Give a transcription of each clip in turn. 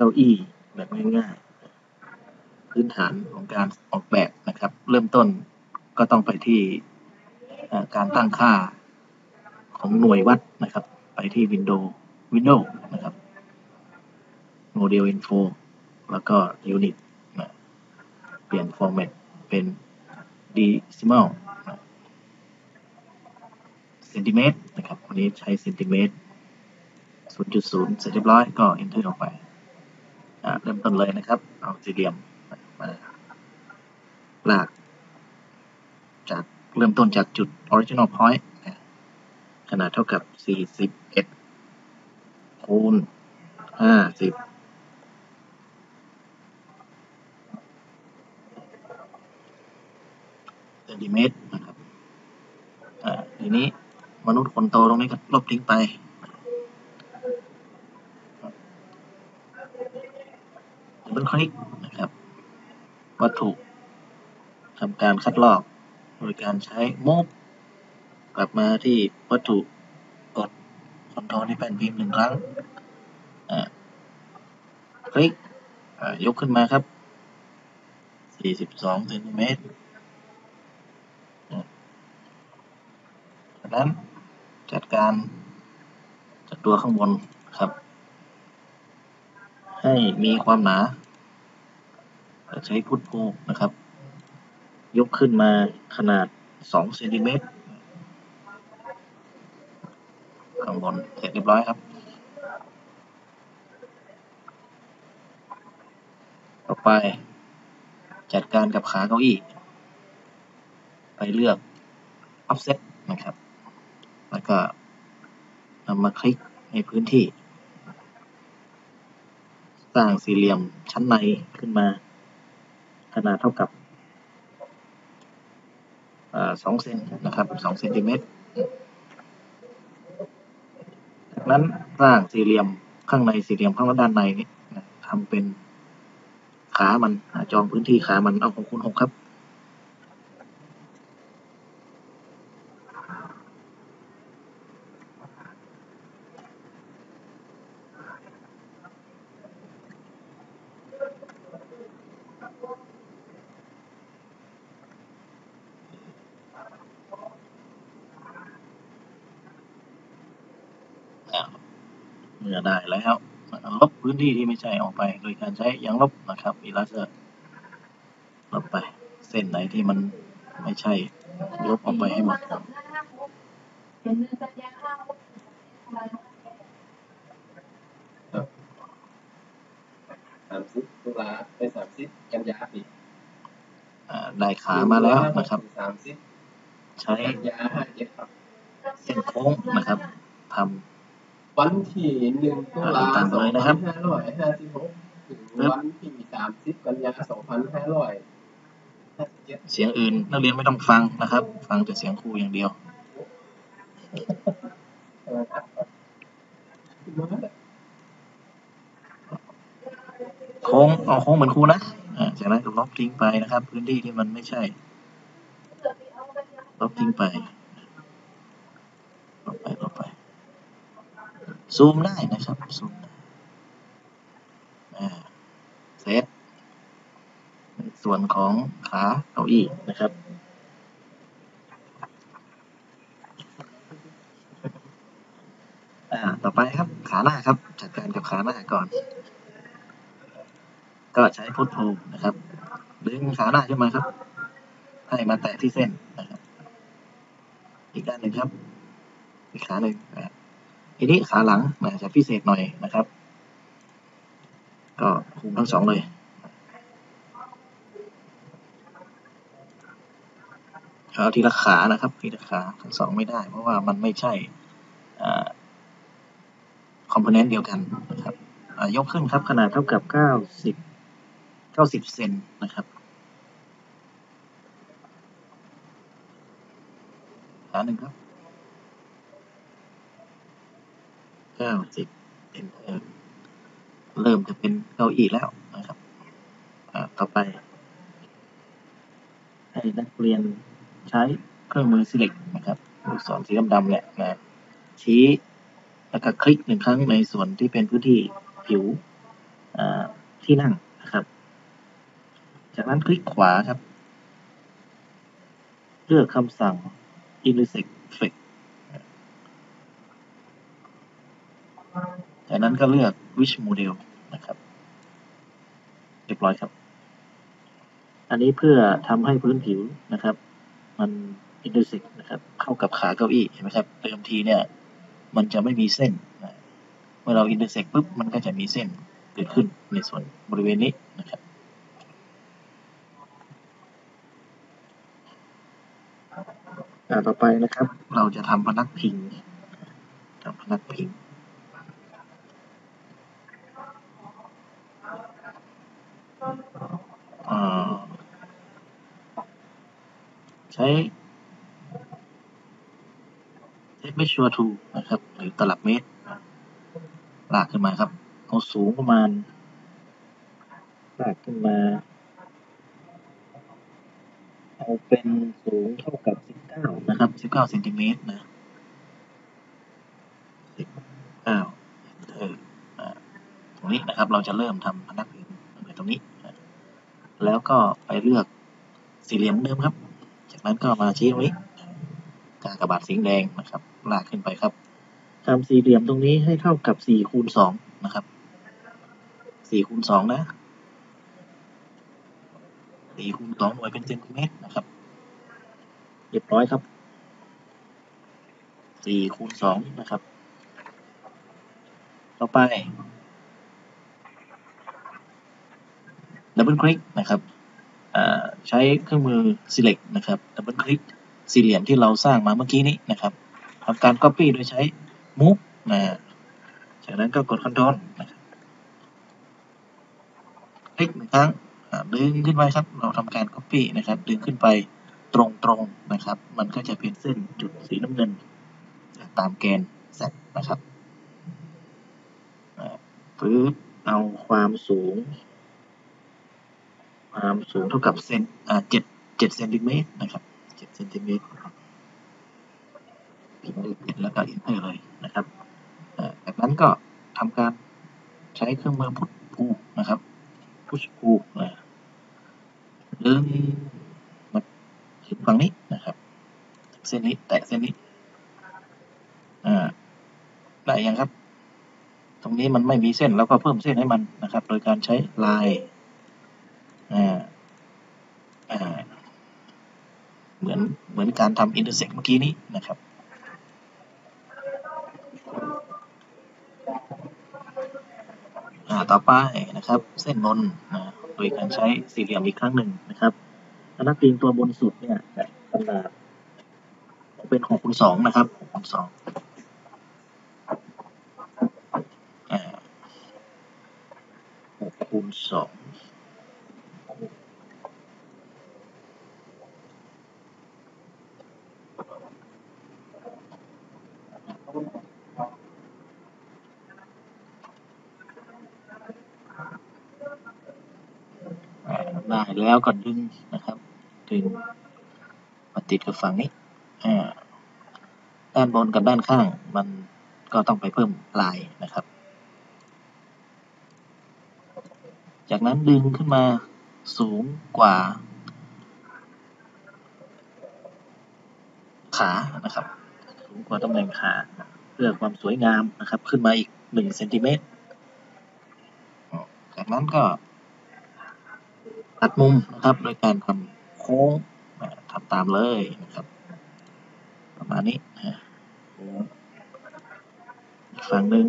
เก้าอี้แบบง่ายๆ พื้นฐานของการออกแบบนะครับ เริ่มต้นก็ต้องไปที่การตั้งค่าของหน่วยวัดนะครับ ไปที่ Windows Windows นะครับ Model Info แล้วก็ Unit นะเปลี่ยน format เป็น decimal เซนติเมตรนะครับ วันนี้ใช้เซนติเมตร0.0 เสร็จเรียบร้อยก็ enter ออกไป เริ่มต้นเลยนะครับ เอาสี่เหลี่ยมมาลาก จากเริ่มต้นจากจุด original point ขนาดเท่ากับ 41 คูณ 50เซนติเมตรนะครับ อ่า ทีนี้มนุษย์คนโตตรงนี้ก็ลบทิ้งไป ดับเบิ ลิกนะครับ วัตถุทำการคัดลอก โดยการใช้ move กลับมาที่วัตถุกดคอนโทรลที่แผ่นพิมพ์หนึ่งครั้งคลิกยกขึ้นมาครับ 42เซนติเมตรจากนั้นจัดการจากตัวข้างบนครับ ให้มีความหนา ใช้พุทโพนะครับ ยกขึ้นมาขนาด2เซนติเมตรข้างบนเสร็จเรียบร้อยครับ ต่อไป จัดการกับขาเก้าอี้ ไปเลือก offset นะครับ แล้วก็นำมาคลิกในพื้นที่ สร้างสี่เหลี่ยมชั้นในขึ้นมา ขนาดเท่ากับสองเซนนะครับสองเซนติเมตรจากนั้นสร้างสี่เหลี่ยมข้างในสี่เหลี่ยมข้างด้านในนี้ทำเป็นขามันจองพื้นที่ขามันเอาของคุณหกครับ เมื่อได้แล้วลบพื้นที่ที่ไม่ใช่ออกไป โดยการใช้ยางลบนะครับอีลาเซอร์ลบไป เส้นไหนที่มันไม่ใช่ลบออกไปให้หมดครับสามสิบตุลาเป็นสามสิบกันยาปีอ่าได้ขามาแล้วนะครับสามสิบใช้กันยาห้าเจ็ดครับเส้นโค้งนะครับท วันที่หนึ่งตุลาตามสองเลยนะคพัรับนห้าร้อยห้าสิบหกถึงวันที่สามสิบกันยาสองพันห้าร้อยห้าสิบเจ็ดำเสียงอื่นนักเรียนไม่ต้องฟังนะครับ ฟังแต่เสียงครูอย่างเดียวกำลังอัดครับมาแล้วโค้งเอาโค้งเหมือนครูนะอ่าจากนั้นก็ลบทิ้งไปนะครับ พื้นที่ที่มันไม่ใช่ ลบทิ้งไป ลบไป ลบไป ซูมได้นะครับ ซูมได้อ่าเซตในส่วนของขาเก้าอี้นะครับอ่าต่อไปครับ ขาหน้าครับ จัดการกับขาหน้าก่อน ก็ใช้พุทโธนะครับ ดึงขาหน้าขึ้นมาครับ ให้มาแตะที่เส้นนะครับ อีกด้านหนึ่งครับ อีกขาหนึ่ง ทีนี้ขาหลังนะจะพิเศษหน่อยนะครับ ก็คุมทั้งสองเลยเอาทีละขานะครับทีละขาทั้งสองไม่ได้ เพราะว่ามันไม่ใช่คอมโพเนนต์เดียวกันนะครับยกขึ้นครับขนาดเท่ากับเก้าสิบเก้าสิบเซนนะครับขาหนึ่งครับ เก้าสิบเป็นเออเริ่มจะเป็นเก้าอี้แล้วนะครับต่อไป ให้นักเรียนใช้เครื่องมือ select นะครับลูกศรสีดำๆเนี่ยนะชี้แล้วก็คลิกหนึ่งครั้งในส่วนที่เป็นพื้นที่ผิวที่นั่งนะครับ จากนั้นคลิกขวาครับ เลือกคำสั่ง intersect effect จากนั้นก็เลือก wish model นะครับ เรียบร้อยครับ อันนี้เพื่อทำให้พื้นผิวนะครับ มัน intersect นะครับเข้ากับขาเก้าอี้เห็นไหมครับเดิมทีเนี่ย มันจะไม่มีเส้นนะเมื่อเรา intersect ปุ๊บมันก็จะมีเส้นเกิดขึ้นในส่วนบริเวณนี้นะครับต่อไปนะครับ เราจะทำพนักพิงทำพนักพิง อ่า ใช้เทปไม่ชัวร์ทูนะครับ หรือตลับเมตร ลากขึ้นมาครับ เอาสูงประมาณ ลากขึ้นมา เอาเป็นสูงเท่ากับ 19 นะครับ 19เซนติเมตรนะ19เอออ่าตรงนี้นะครับ เราจะเริ่มทำพนัก แล้วก็ไปเลือกสี่เหลี่ยมเดิมครับ จากนั้นก็มาชี้ตรงนี้กากบาทสีแดงนะครับลากขึ้นไปครับทำสี่เหลี่ยมตรงนี้ให้เท่ากับสี่คูณสองนะครับสี่คูณสองนะสี่คูณสองหน่วยเป็นเซนติเมตรนะครับ เรียบร้อยครับสี่คูณสองนะครับ ต่อไป ดับเบิลคลิกนะครับใช้เครื่องมือ select นะครับดับเบิลคลิกสี่เหลี่ยมที่เราสร้างมาเมื่อกี้นี้นะครับทำการ copy โดยใช้ move นะจากนั้นก็กด control นะครับคลิกหนึ่งครั้งดึงขึ้นไปครับ เราทำการ copy นะครับ ดึงขึ้นไปตรงๆนะครับ มันก็จะเป็นเส้นจุดสีน้ำเงิน ตามแกน z นะครับปึ๊บเอาความสูง ความสูงเท่ากับเซนอ่าเจ็ดเจ็ดเซนติเมตรนะครับเจ็ดเซนติเมตรพิมพ์เลขเจ็ดแล้วก็ enter เลยนะครับอ่าจากนั้นก็ทำการใช้เครื่องมือพุทพูนะครับ push pull นะดึงมาขึ้นฝั่งนี้นะครับ เส้นนี้แตะเส้นนี้อ่าได้ยังครับ ตรงนี้มันไม่มีเส้นแล้วก็เพิ่มเส้นให้มันนะครับ โดยการใช้ลาย อ่าอ่าเหมือนเหมือนการทำอินเตอร์เซ็กเมื่อกี้นี้นะครับต่อไปนะครับ เส้นบนนะโดยการใช้สี่เหลี่ยมอีกครั้งหนึ่งนะครับพนักพิงตัวบนสุดเนี่ยขนาดเป็นหกคูณสองนะครับหกคูณสองหกคูณสองอ่าได้ แล้วก็ดึงนะครับ ดึงมาติดกับฝั่งนี้ด้านบนกับด้านข้างมันก็ต้องไปเพิ่มลายนะครับ จากนั้นดึงขึ้นมาสูงกว่า ขานะครับ สูงกว่าตำแหน่งขาเพื่อความสวยงามนะครับ ขึ้นมาอีกหนึ่งเซนติเมตรจากนั้นก็ ตัดมุมนะครับ โดยการทำโค้งอ่าทำตามเลยนะครับ ประมาณนี้นะอีกฝั่งหนึ่ง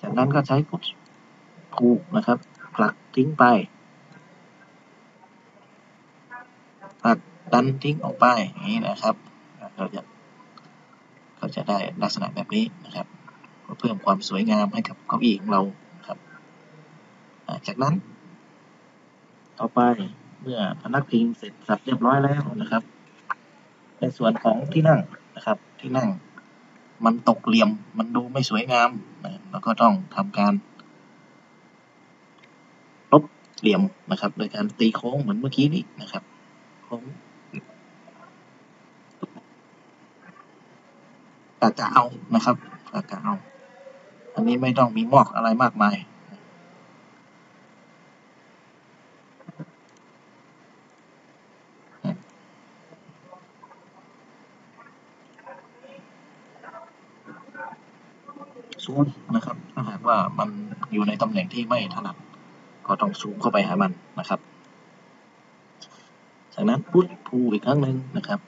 จากนั้นก็ใช้พุทผูกนะครับผลักทิ้งไปผลักดันทิ้งออกไปอย่างนี้นะครับเราจะก็จะได้ลักษณะแบบนี้นะครับ เพื่อเพิ่มความสวยงามให้กับเก้าอี้ของเรา จากนั้น ต่อไปเมื่อพนักพิงเสร็จสับเรียบร้อยแล้วนะครับ ในส่วนของที่นั่งนะครับ ที่นั่งมันตกเหลี่ยมมันดูไม่สวยงามนะแล้วก็ต้องทำการลบเหลี่ยมนะครับ โดยการตีโค้งเหมือนเมื่อกี้นี้นะครับโค้งกะกะเอานะครับกะกะเอา อันนี้ไม่ต้องมีมอกอะไรมากมาย ซูมนะครับ ถ้าหากว่า มันอยู่ในตำแหน่งที่ไม่ถนัด ก็ต้องซูมเข้าไปหามันนะครับ จากนั้นพุทพูอีกครั้งหนึ่งนะครับ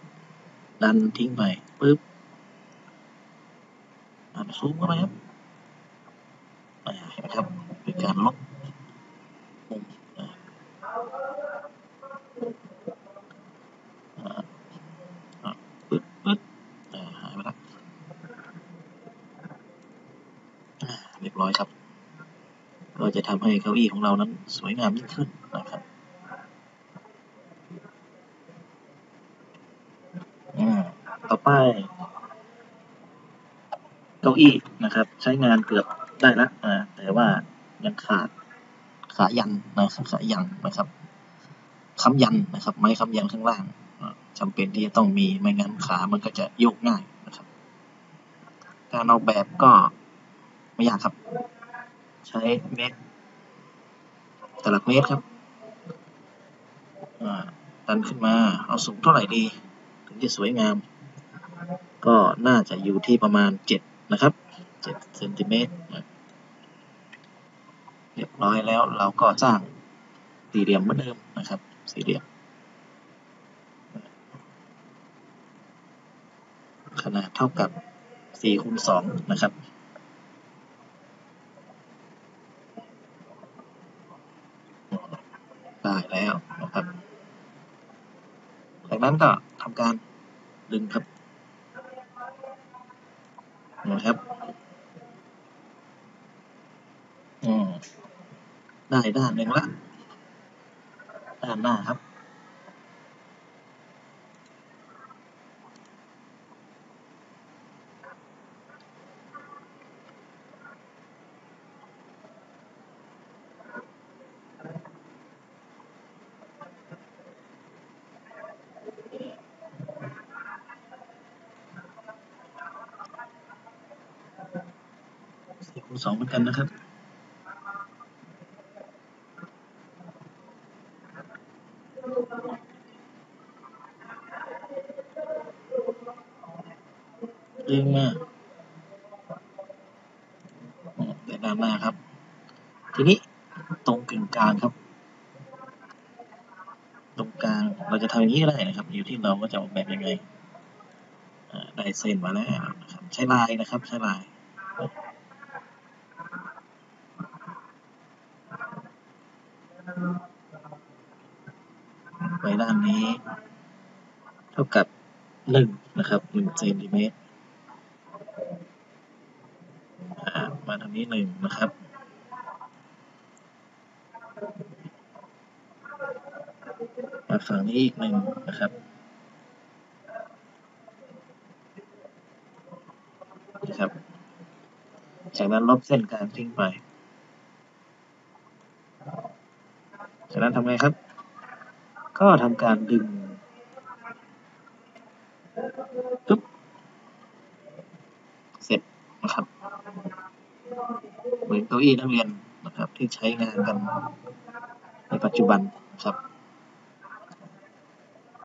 ดันทิ้งไปปึ๊บดันซูมเข้าไปครับเห็นไหมครับเป็นการลบมุมอ่าอ่าอ่าปึ๊บปึ๊บอ่าหายไปแล้วอ่าเรียบร้อยครับ ก็ จะทำให้เก้าอี้ของเรานั้นสวยงามยิ่งขึ้นนะครับอ่าต่อไป เก้าอี้นะครับ ใช้งานเกือบได้ละอ่าแต่ว่ายังขาดขายันนะครับขายันนะครับค้ำยันนะครับ ไม้ค้ำยันข้างล่างอ่าจำเป็นที่จะต้องมีไม่งั้นขามันก็จะโยกง่ายนะครับ การออกแบบก็ไม่ยากครับ ใช้เมตรตลับเมตรครับดันขึ้นมาเอาสูงเท่าไหร่ดี ถึงจะสวยงาม ก็น่าจะอยู่ที่ประมาณเจ็ดนะครับเจ็ดเซนติเมตรเรียบร้อยแล้วเราก็สร้างสี่เหลี่ยมเหมือนเดิมนะครับ สี่เหลี่ยม ขนาดเท่ากับสี่คูณสองนะครับ ได้แล้วนะครับ จา ก็ทำการดึงครับนะครับอืมได้ด้านหนึ่งละด้านหน้าครับ สี่คูณสองเหมือนกันนะครับดึงมาอืมแต่ด้านหน้าครับ ทีนี้ตรงกึ่งกลางครับ ตรงกลางเราจะทำอย่างนี้ก็ได้นะครับ อยู่ที่เราว่าจะออกแบบยังไงได้เส้นมาแล้วนะครับ ใช้ลายนะครับ ใช้ลาย ไปด้านนี้ เท่ากับหนึ่งนะครับหนึ่งเซนติเมตรมาทางนี้หนึ่งนะครับมาฝั่งนี้อีกหนึ่งนะครับนะครับ จากนั้นลบเส้นกลางทิ้งไป จากนั้นทำไงครับ ก็ทำการดึงปึ๊บเสร็จนะครับเหมือนเก้าอี้นักเรียนนะครับที่ใช้งานกันในปัจจุบันครับ